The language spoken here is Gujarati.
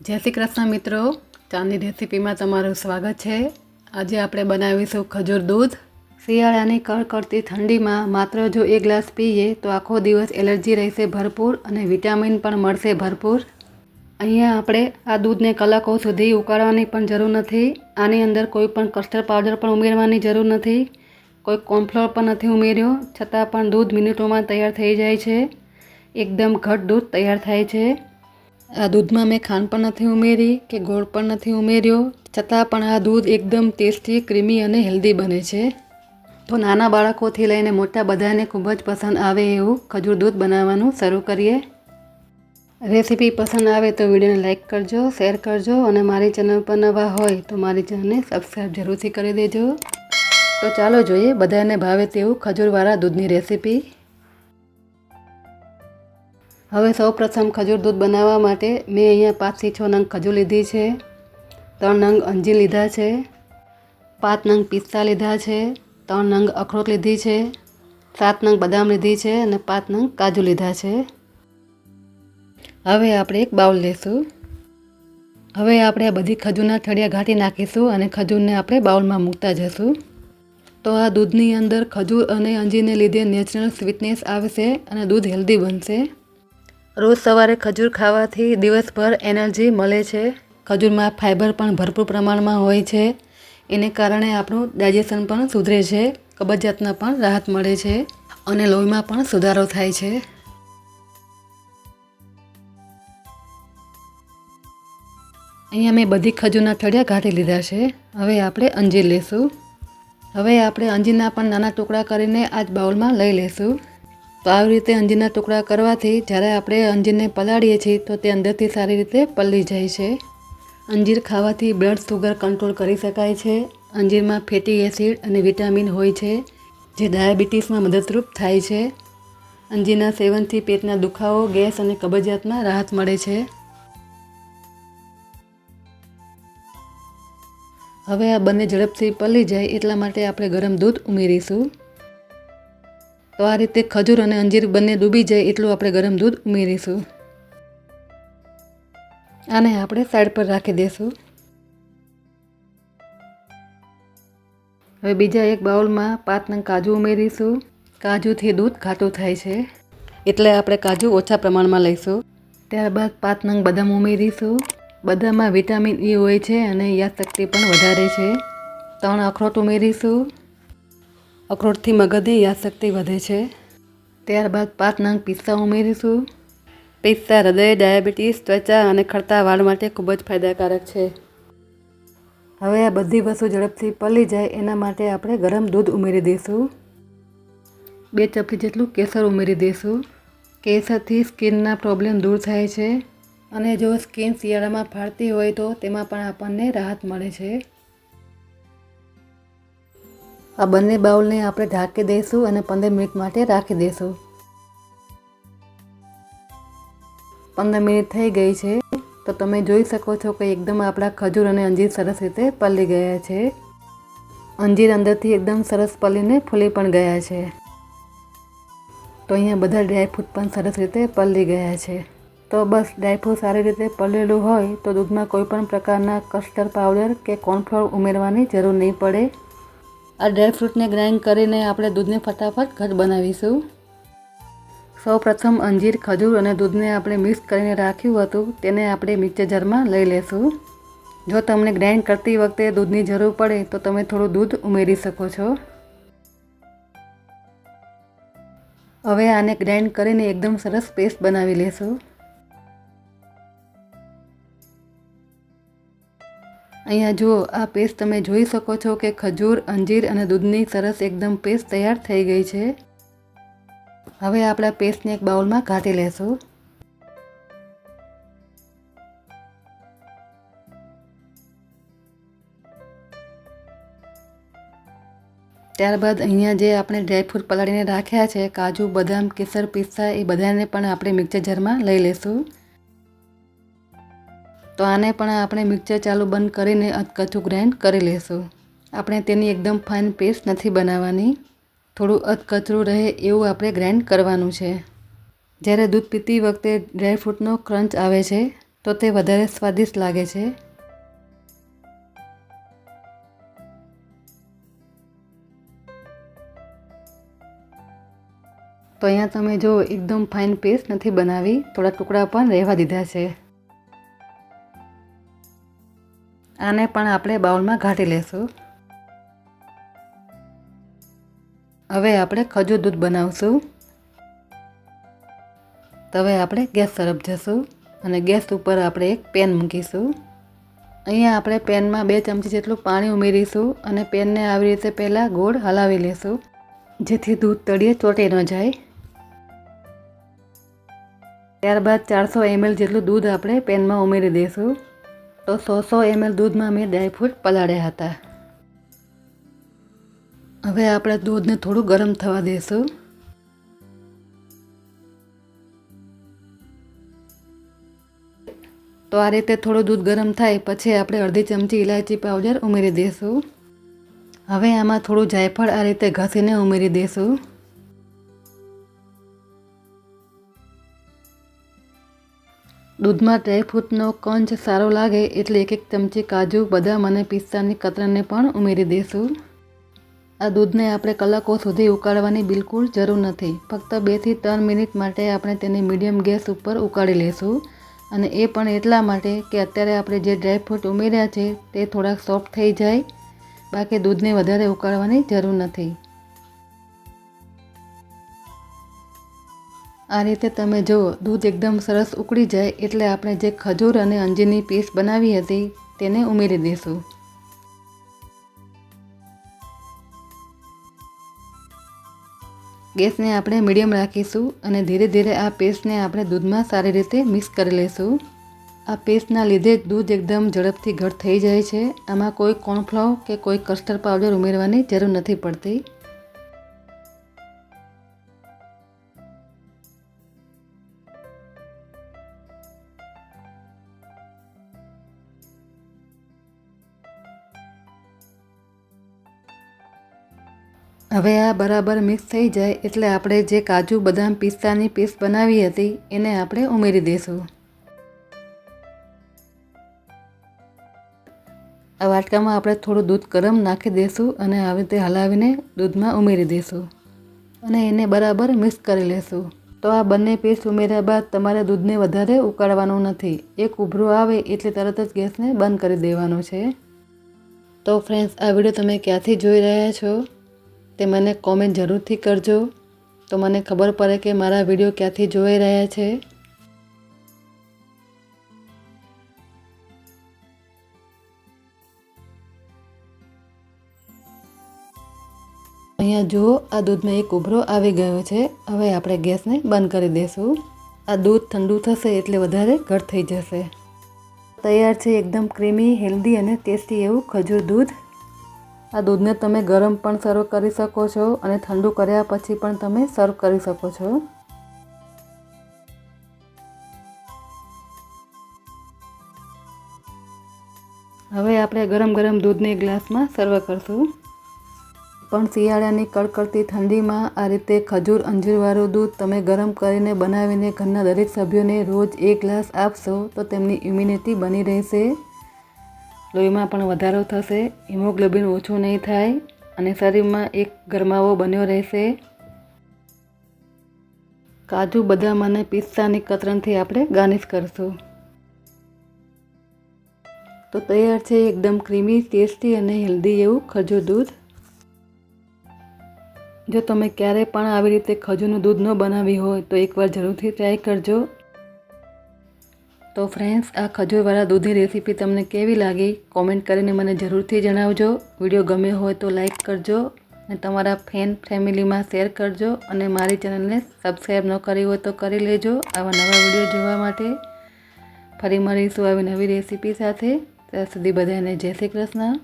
જય શ્રી કૃષ્ણ મિત્રો. ચાંદની રેસીપીમાં તમારું સ્વાગત છે. આજે આપણે બનાવીશું ખજૂર દૂધ. શિયાળાની કડકડતી ઠંડીમાં માત્ર જો એક ગ્લાસ પીએ તો આખો દિવસ એલર્જી રહેશે ભરપૂર અને વિટામિન પણ મળશે ભરપૂર. અહીંયા આપણે આ દૂધને કલાકો સુધી ઉકાળવાની પણ જરૂર નથી. આની અંદર કોઈ પણ કસ્ટર્ડ પાવડર પણ ઉમેરવાની જરૂર નથી. કોઈ કોર્નફ્લોર પણ નથી ઉમેર્યો, છતાં પણ દૂધ મિનિટોમાં તૈયાર થઈ જાય છે. એકદમ ઘટ દૂધ તૈયાર થાય છે. આ દૂધમાં મેં ખાંડ પણ નથી ઉમેરી કે ગોળ પણ નથી ઉમેર્યો. છતાં પણ આ દૂધ એકદમ ટેસ્ટી, ક્રીમી અને હેલ્ધી બને છે. તો નાના બાળકોથી લઈને મોટા બધાને ખૂબ જ પસંદ આવે એવું ખજૂર દૂધ બનાવવાનું શરૂ કરીએ. રેસીપી પસંદ આવે તો વિડીયોને લાઇક કરજો, શેર કરજો અને મારી ચેનલ પર નવા હોય તો મારી ચેનલને સબસ્ક્રાઈબ જરૂરથી કરી દેજો. તો ચાલો જોઈએ બધાને ભાવે તેવું ખજૂરવાળા દૂધની રેસીપી. હવે સૌ પ્રથમ ખજૂર દૂધ બનાવવા માટે મેં અહીંયા પાંચથી છ નંગ ખજૂર લીધી છે, ત્રણ નંગ અંજીર લીધા છે, પાંચ નંગ પિસ્તા લીધા છે, ત્રણ નંગ અખરોટ લીધી છે, સાત નંગ બદામ લીધી છે અને પાંચ નંગ કાજુ લીધા છે. હવે આપણે એક બાઉલ લેશું. હવે આપણે આ બધી ખજૂરના થળિયા ઘાટી નાખીશું અને ખજૂરને આપણે બાઉલમાં મૂકતા જશું. તો આ દૂધની અંદર ખજૂર અને અંજીરને લીધે નેચરલ સ્વીટનેસ આવશે અને દૂધ હેલ્ધી બનશે. રોજ સવારે ખજૂર ખાવાથી દિવસભર એનર્જી મળે છે. ખજૂરમાં ફાઇબર પણ ભરપૂર પ્રમાણમાં હોય છે. એને કારણે આપણું ડાયજેશન પણ સુધરે છે. કબજિયાતના પણ રાહત મળે છે અને લોહીમાં પણ સુધારો થાય છે. અહીંયા મેં બધી ખજૂરના થળિયા ઘાટી લીધા છે. હવે આપણે અંજીર લેશું. હવે આપણે અંજીરના પણ નાના ટુકડા કરીને આ જ બાઉલમાં લઈ લેશું. તો આવી રીતે અંજીરના ટુકડા કરવાથી જ્યારે આપણે અંજીરને પલાળીએ છીએ, તો તે અંદરથી સારી રીતે પલળી જાય છે. અંજીર ખાવાથી બ્લડ સુગર કંટ્રોલ કરી શકાય છે. અંજીરમાં ફેટી એસિડ અને વિટામિન હોય છે, જે ડાયાબિટીસમાં મદદરૂપ થાય છે. અંજીરના સેવનથી પેટના દુખાવો, ગેસ અને કબજિયાતમાં રાહત મળે છે. હવે આ બંને ઝડપથી પલળી જાય એટલા માટે આપણે ગરમ દૂધ ઉમેરીશું. તો આ રીતે ખજૂર અને અંજીર બંને ડૂબી જાય એટલું આપણે ગરમ દૂધ ઉમેરીશું. આને આપણે સાઈડ પર રાખી દઈશું હવે બીજા એક બાઉલમાં પાંચ નંગ કાજુ ઉમેરીશું. કાજુથી દૂધ ઘાટું થાય છે. એટલે આપણે કાજુ ઓછા પ્રમાણમાં લઈશું. ત્યારબાદ પાંચ નંગ બદામ ઉમેરીશું. બદામમાં વિટામિન ઈ હોય છે અને યાદશક્તિ પણ વધારે છે. ત્રણ અખરોટ ઉમેરીશું. અખરોટથી મગજની યાદશક્તિ વધે છે. ત્યારબાદ પાંચ નંગ પિસ્તા ઉમેરીશું. પિસ્તા હૃદય ડાયાબિટીસ, ત્વચા અને ખડતા વાળ માટે ખૂબ જ ફાયદાકારક છે. હવે આ બધી વસ્તુ ઝડપથી પલી જાય એના માટે આપણે ગરમ દૂધ ઉમેરી દઈશું. બે ચપટી જેટલું કેસર ઉમેરી દઈશું. કેસરથી સ્કિનના પ્રોબ્લેમ દૂર થાય છે અને જો સ્કિન શિયાળામાં ફાળતી હોય તો તેમાં પણ આપણને રાહત મળે છે. આ બંને બાઉલને આપણે ઢાંકી દઈશું અને પંદર મિનિટ માટે રાખી દઈશું. પંદર મિનિટ થઈ ગઈ છે. તો તમે જોઈ શકો છો કે એકદમ આપણા ખજૂર અને અંજીર સરસ રીતે પલળી ગયા છે. અંજીર અંદરથી એકદમ સરસ પલીને ફૂલી પણ ગયા છે. તો અહીંયા બધા ડ્રાયફ્રૂટ પણ સરસ રીતે પલળી ગયા છે. તો બસ ડ્રાયફ્રૂટ સારી રીતે પલળેલું હોય તો દૂધમાં કોઈ પણ પ્રકારના કસ્ટર્ડ પાવડર કે કોર્નફ્લોર ઉમેરવાની જરૂર નહીં પડે. આ ડ્રાયફ્રૂટને ગ્રાઇન્ડ કરીને આપણે દૂધને ફટાફટ ઘટ બનાવીશું. સૌ પ્રથમ અંજીર, ખજૂર અને દૂધને આપણે મિક્સ કરીને રાખ્યું હતું, તેને આપણે મિક્સર જારમાં લઈ લેશું. જો તમને ગ્રાઇન્ડ કરતી વખતે દૂધની જરૂર પડે, તો તમે થોડું દૂધ ઉમેરી શકો છો. હવે આને ગ્રાઇન્ડ કરીને એકદમ સરસ પેસ્ટ બનાવી લેશું. અહીંયા જુઓ, આ પેસ્ટ તમે જોઈ શકો છો કે ખજૂર, અંજીર અને દૂધની સરસ એકદમ પેસ્ટ તૈયાર થઈ ગઈ છે. હવે આપણા પેસ્ટને એક બાઉલમાં ઘાટી લેશું. ત્યારબાદ અહીંયા જે આપણે ડ્રાયફ્રૂટ પલાળીને રાખ્યા છે, કાજુ, બદામ, કેસર, પિસ્તા, એ બધાને પણ આપણે મિક્સર જારમાં લઈ લેશું. તો આને પણ આપણે મિક્સર ચાલુ બંધ કરીને અધકચું ગ્રાઇન્ડ કરી લેશું. આપણે તેની એકદમ ફાઇન પેસ્ટ નથી બનાવવાની. થોડું અધકચરું રહે એવું આપણે ગ્રાઇન્ડ કરવાનું છે. જ્યારે દૂધ પીતી વખતે ડ્રાયફ્રૂટનો ક્રંચ આવે છે, તો તે વધારે સ્વાદિષ્ટ લાગે છે. તો અહીંયા તમે જો એકદમ ફાઇન પેસ્ટ નથી બનાવી, થોડા ટુકડા પણ રહેવા દીધા છે. આને પણ આપણે બાઉલમાં ઘાટી લેશું. હવે આપણે ખજૂર દૂધ બનાવશું. તવે આપણે ગેસ તરફ જશું અને ગેસ ઉપર આપણે એક પેન મૂકીશું. અહીંયા આપણે પેનમાં બે ચમચી જેટલું પાણી ઉમેરીશું અને પેનને આવી રીતે પહેલાં ગોળ હલાવી લેશું, જેથી દૂધ તળીએ ચોટે ન જાય. ત્યારબાદ ચારસો એમએલ જેટલું દૂધ આપણે પેનમાં ઉમેરી દઈશું તો સો સો એમએલ દૂધમાં મેં ડ્રાયફ્રૂટ પલાળ્યા હતા. હવે આપણે દૂધને થોડું ગરમ થવા દઈશું તો આ રીતે થોડું દૂધ ગરમ થાય, પછી આપણે અડધી ચમચી ઇલાયચી પાવડર ઉમેરી દઈશું હવે આમાં થોડું જાયફળ આ રીતે ઘસીને ઉમેરી દઈશું દૂધમાં ડ્રાયફ્રૂટનો કંચ સારો લાગે એટલે એક એક ચમચી કાજુ, બદામ અને પિસ્તાની કતરણને પણ ઉમેરી દઈશું. આ દૂધને આપણે કલાકો સુધી ઉકાળવાની બિલકુલ જરૂર નથી. ફક્ત બેથી ત્રણ મિનિટ માટે આપણે તેને મીડિયમ ગેસ ઉપર ઉકાળી લઈશું અને એ પણ એટલા માટે કે અત્યારે આપણે જે ડ્રાયફ્રૂટ ઉમેર્યા છે, તે થોડાક સોફ્ટ થઈ જાય. બાકી દૂધને વધારે ઉકાળવાની જરૂર નથી. આ રીતે તમે જુઓ દૂધ એકદમ સરસ ઉકળી જાય એટલે આપણે જે ખજૂર અને અંજીરની પેસ્ટ બનાવી હતી તેને ઉમેરી દઈશું. ગેસને આપણે મીડિયમ રાખીશું અને ધીરે ધીરે આ પેસ્ટને આપણે દૂધમાં સારી રીતે મિક્સ કરી લઈશું. આ પેસ્ટના લીધે જ દૂધ એકદમ ઝડપથી ઘટ થઈ જાય છે. આમાં કોઈ કોર્નફ્લાવર કે કોઈ કસ્ટર્ડ પાવડર ઉમેરવાની જરૂર નથી પડતી. હવે આ બરાબર મિક્સ થઈ જાય એટલે આપણે જે કાજુ બદામ પિસ્તાની પેસ્ટ બનાવી હતી, એને આપણે ઉમેરી દઈશું. આ વાટકામાં આપણે થોડું દૂધ ગરમ નાખી દઈશું અને આવી રીતે હલાવીને દૂધમાં ઉમેરી દઈશું. અને એને બરાબર મિક્સ કરી લેશું. તો આ બંને પેસ્ટ ઉમેર્યા બાદ તમારે દૂધને વધારે ઉકાળવાનું નથી. એક ઉભરો આવે એટલે તરત જ ગેસને બંધ કરી દેવાનો છે. તો ફ્રેન્ડ્સ આ વીડિયો તમે ક્યાંથી જોઈ રહ્યા છો? તે મને કોમેન્ટ જરૂરથી કરજો. તો મને ખબર પડે કે મારા વીડિયો ક્યાંથી જોઈ રહ્યા છે. અહીંયા જુઓ, આ દૂધમાં એક ઉભરો આવી ગયો છે. હવે આપણે ગેસને બંધ કરી દઈશું આ દૂધ ઠંડુ થશે એટલે વધારે ઘટ થઈ જશે. તૈયાર છે એકદમ ક્રીમી હેલ્ધી અને ટેસ્ટી એવું ખજૂર દૂધ. આ દૂધને તમે ગરમ પણ સર્વ કરી શકો છો અને ઠંડુ કર્યા પછી પણ તમે સર્વ કરી શકો છો. હવે આપણે ગરમ ગરમ દૂધને ગ્લાસમાં સર્વ કરશું. પણ શિયાળાની કડકડતી ઠંડીમાં આ રીતે ખજૂર અંજીરવાળું દૂધ તમે ગરમ કરીને બનાવીને ઘરના દરેક સભ્યોને રોજ એક ગ્લાસ આપશો તો તેમની ઇમ્યુનિટી બની રહેશે. લોહીમાં પણ વધારો થશે, હિમોગ્લોબિન ઓછું નહીં થાય અને શરીરમાં એક ગરમાવો બન્યો રહેશે. કાજુ બદામ અને પિસ્તાની કતરણથી આપણે ગાર્નિશ કરશું. તો તૈયાર છે એકદમ ક્રીમી, ટેસ્ટી અને હેલ્ધી એવું ખજૂર દૂધ. જો તમે ક્યારે પણ આવી રીતે ખજૂરનું દૂધ ન બનાવી હોય તો એકવાર જરૂરથી ટ્રાય કરજો. તો ફ્રેન્ડ્સ આ ખજૂરવાળા દૂધની રેસીપી તમને કેવી લાગી? કોમેન્ટ કરીને મને જરૂરથી જણાવજો. વીડિયો ગમ્યો હોય તો લાઈક કરજો અને તમારા ફ્રેન્ડ ફેમિલીમાં શેર કરજો અને મારી ચેનલને સબસ્ક્રાઈબ ન કરી હોય તો કરી લેજો આવા નવા વીડિયો જોવા માટે. ફરી મળીશું આવી નવી રેસીપી સાથે. ત્યાં સુધી બધાને જય શ્રી કૃષ્ણ.